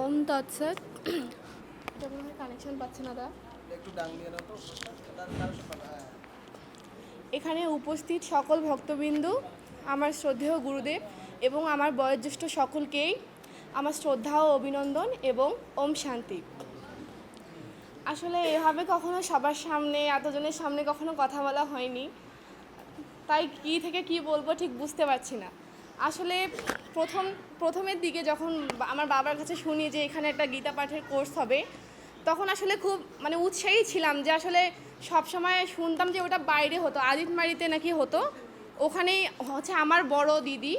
ওম তৎসৎ এটা মনে হয় কানেকশন পাচ্ছে না দা একটু ডাং দিয়ে নাও তো। তার তার সব পাবে, হ্যাঁ। এখানে উপস্থিত সকল ভক্তবিন্দু আমার শ্রদ্ধেয় গুরুদেব এবং আমার বয়োজ্যেষ্ঠ সকলকেই আমার শ্রদ্ধা ও অভিনন্দন এবং ওম শান্তি। আসলে এভাবে কখনো সবার সামনে এতজনের সামনে কখনো কথা বলা হয়নি। তাই কী থেকে কি বলব ঠিক বুঝতে পারছি না। আসলে প্রথম, প্রথমের দিকে যখন আমার বাবার কাছে শুনি যে এখানে একটা গীতা পাঠের কোর্স হবে, তখন আসলে খুব মানে উৎসাহী ছিলাম যে আসলে সব সময় শুনতাম যে ওটা বাইরে হতো আদিতমারিতে নাকি হতো। ওখানেই হচ্ছে আমার বড় দিদি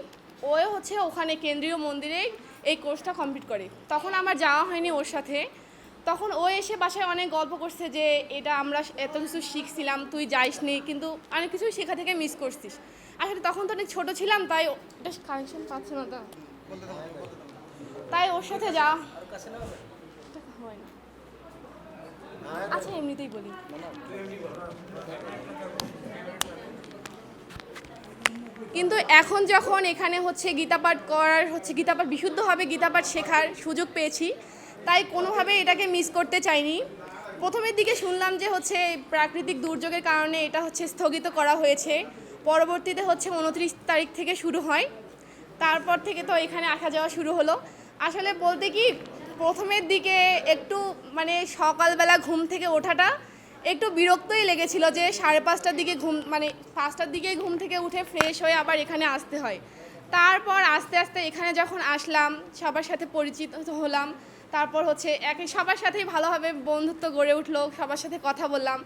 ও হচ্ছে ওখানে কেন্দ্রীয় মন্দিরে এই কোর্সটা কমপ্লিট করে। তখন আমার যাওয়া হয়নি ওর সাথে। তখন ও এসে বাসায় অনেক গল্প করছে যে, এটা আমরা এত কিছু শিখছিলাম, তুই যাইসনি, কিন্তু অনেক কিছু শেখা থেকে মিস করছিস। আসলে তখন তো অনেক ছোটো ছিলাম, তাই এটা কানেকশন পাচ্ছে না তো। তাই ওর সাথে যা। আচ্ছা এমনিতেই বলি। কিন্তু এখন যখন এখানে হচ্ছে গীতাপাঠ করার, হচ্ছে গীতাপাঠ বিশুদ্ধভাবে গীতাপাঠ শেখার সুযোগ পেয়েছি তাই কোনোভাবে এটাকে মিস করতে চাইনি। প্রথমের দিকে শুনলাম যে হচ্ছে প্রাকৃতিক দুর্যোগের কারণে এটা হচ্ছে স্থগিত করা হয়েছে। পরবর্তীতে হচ্ছে উনত্রিশ তারিখ থেকে শুরু হয়। তারপর থেকে তো এখানে আসা যাওয়া শুরু হলো। আসলে বলতে কি, প্রথমের দিকে একটু মানে সকালবেলা ঘুম থেকে ওঠাটা একটু বিরক্তই লেগেছিল যে সাড়ে পাঁচটার দিকে ঘুম মানে পাঁচটার দিকে ঘুম থেকে উঠে ফ্রেশ হয়ে আবার এখানে আসতে হয়। তারপর আস্তে আস্তে এখানে যখন আসলাম, সবার সাথে পরিচিত হলাম তারপর হচ্ছে একে সবার সাথেই ভালোভাবে বন্ধুত্ব গড়ে উঠল, সবার সাথে কথা বললাম।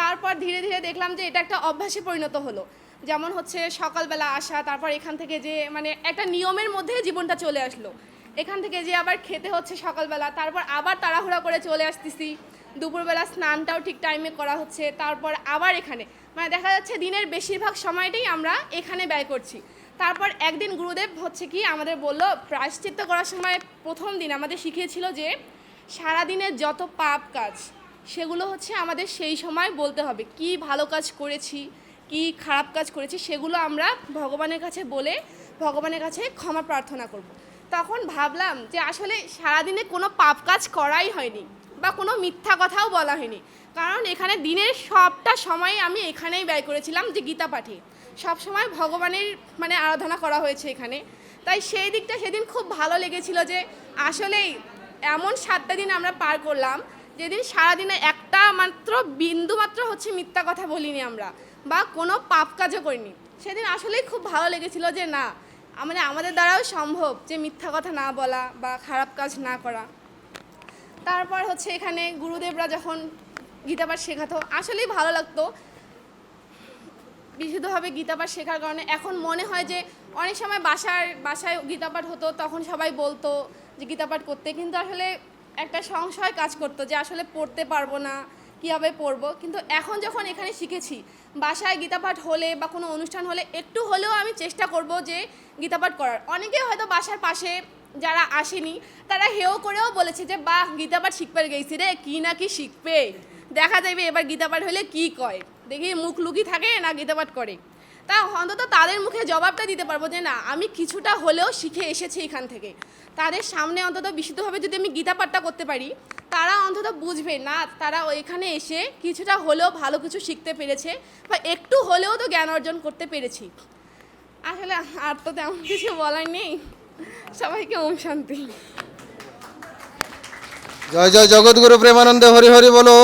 তারপর ধীরে ধীরে দেখলাম যে এটা একটা অভ্যাসে পরিণত হলো। যেমন হচ্ছে সকালবেলা আসা, তারপর এখান থেকে যে মানে একটা নিয়মের মধ্যে জীবনটা চলে আসলো। এখান থেকে যে আবার খেতে হচ্ছে সকালবেলা, তারপর আবার তাড়াহুড়া করে চলে আসতেছি। দুপুরবেলা স্নানটাও ঠিক টাইমে করা হচ্ছে, তারপর আবার এখানে। মানে দেখা যাচ্ছে দিনের বেশিরভাগ সময়টাই আমরা এখানে ব্যয় করছি। তারপর একদিন গুরুদেব হচ্ছে কি আমাদের বলল, প্রায়শ্চিত্ত করার সময় প্রথম দিন আমাদের শিখিয়েছিল যে সারাদিনের যত পাপ কাজ, সেগুলো হচ্ছে আমাদের সেই সময় বলতে হবে কি ভালো কাজ করেছি, কি খারাপ কাজ করেছি, সেগুলো আমরা ভগবানের কাছে বলে, ভগবানের কাছে ক্ষমা প্রার্থনা করব। তখন ভাবলাম যে আসলে সারাদিনে কোনো পাপ কাজ করাই হয়নি বা কোনো মিথ্যা কথাও বলা হয়নি। কারণ এখানে দিনের সবটা সময় আমি এখানেই ব্যয় করেছিলাম যে গীতা পাঠে। সব সময় ভগবানের মানে আরাধনা করা হয়েছে এখানে। তাই সেই দিকটা সেদিন খুব ভালো লেগেছিল যে আসলেই এমন সাতটা দিন আমরা পার করলাম, যেদিন সারাদিনে একটা মাত্র বিন্দু মাত্র হচ্ছে মিথ্যা কথা বলিনি আমরা বা কোনো পাপ কাজও করিনি। সেদিন আসলেই খুব ভালো লেগেছিল যে না মানে আমাদের দ্বারাও সম্ভব যে মিথ্যা কথা না বলা বা খারাপ কাজ না করা। তারপর হচ্ছে এখানে গুরুদেবরা যখন গীতাপাঠ শেখাতো, আসলেই ভালো লাগতো। বিশুদ্ধভাবে গীতাপাঠ শেখার কারণে এখন মনে হয় যে অনেক সময় বাসার, বাসায় গীতাপাঠ হতো, তখন সবাই বলতো যে গীতাপাঠ করতে, কিন্তু আসলে একটা সংশয় কাজ করতো যে আসলে পড়তে পারব না, কীভাবে পড়ব। কিন্তু এখন যখন এখানে শিখেছি, বাসায় গীতাপাঠ হলে বা কোনো অনুষ্ঠান হলে, একটু হলেও আমি চেষ্টা করব যে গীতাপাঠ করার। অনেকে হয়তো বাসার পাশে যারা আসেনি, তারা হেও করেও বলেছে যে, বাহ গীতাপাঠ শিখবে গেছি রে, কি না কি শিখবে? দেখা যাবে এবার গীতাপাঠ হলে কি কয়। দেখি মুখ লুকি থাকে না গীতাপাঠ করে। তা অন্তত তাদের মুখে জবাবটা দিতে পারব যে, না, আমি কিছুটা হলেও শিখে এসেছি এখান থেকে। তাদের সামনে অন্তত বিশুদ্ধভাবে যদি আমি গীতাপাঠটা করতে পারি, তারা অন্তত বুঝবে, না, তারা ওইখানে এসে কিছুটা হলেও ভালো কিছু শিখতে পেরেছে বা একটু হলেও তো জ্ঞান অর্জন করতে পেরেছি। আসলে আর তো তেমন কিছু বলার নেই। সবাইকে ওম শান্তি। জয় জয় জগৎগুরু প্রেমানন্দে হরি হরি বলো।